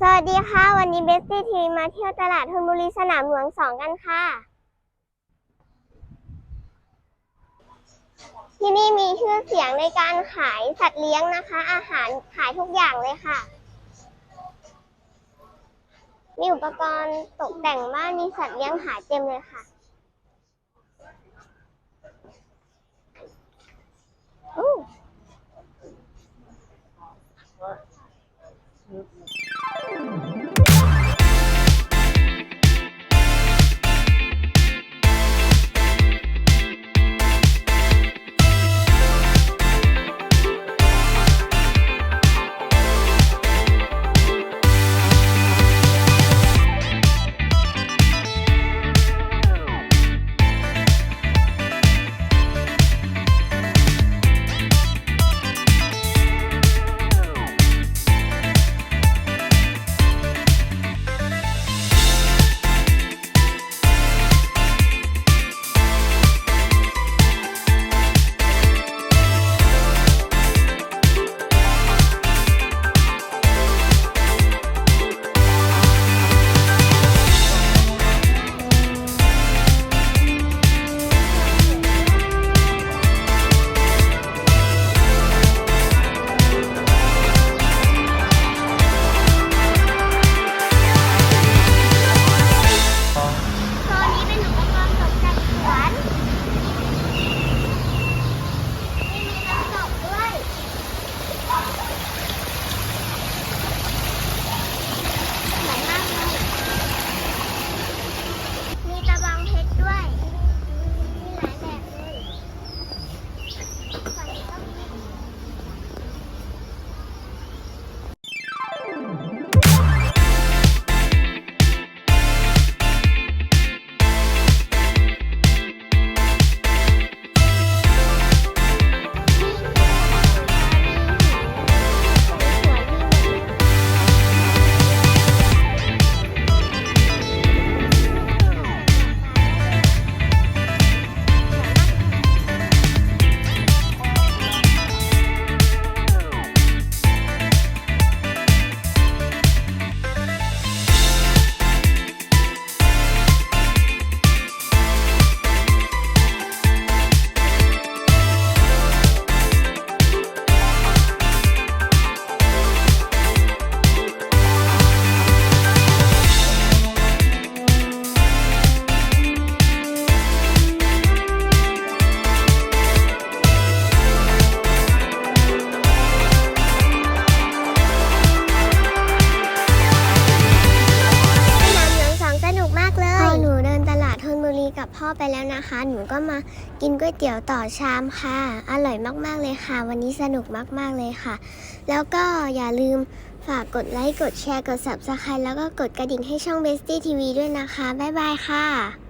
สวัสดีค่ะ วันนี้เบสตี้ทีมาเที่ยวตลาดธนบุรีสนามหลวงสองกันค่ะ ที่นี่มีชื่อเสียงในการขายสัตว์เลี้ยงนะคะ อาหารขายทุกอย่างเลยค่ะ มีอุปกรณ์ตกแต่งบ้านมีสัตว์เลี้ยงขายเต็มเลยค่ะ กับพ่อไปแล้วนะคะ หนูก็มากินก๋วยเตี๋ยวต่อชามค่ะ อร่อยมากๆเลยค่ะ วันนี้สนุกมากๆเลยค่ะ แล้วก็อย่าลืมฝากกดไลค์ กดแชร์ กด subscribe แล้วก็กดกระดิ่งให้ช่อง Bestie TV ด้วยนะคะ บ๊ายบายค่ะ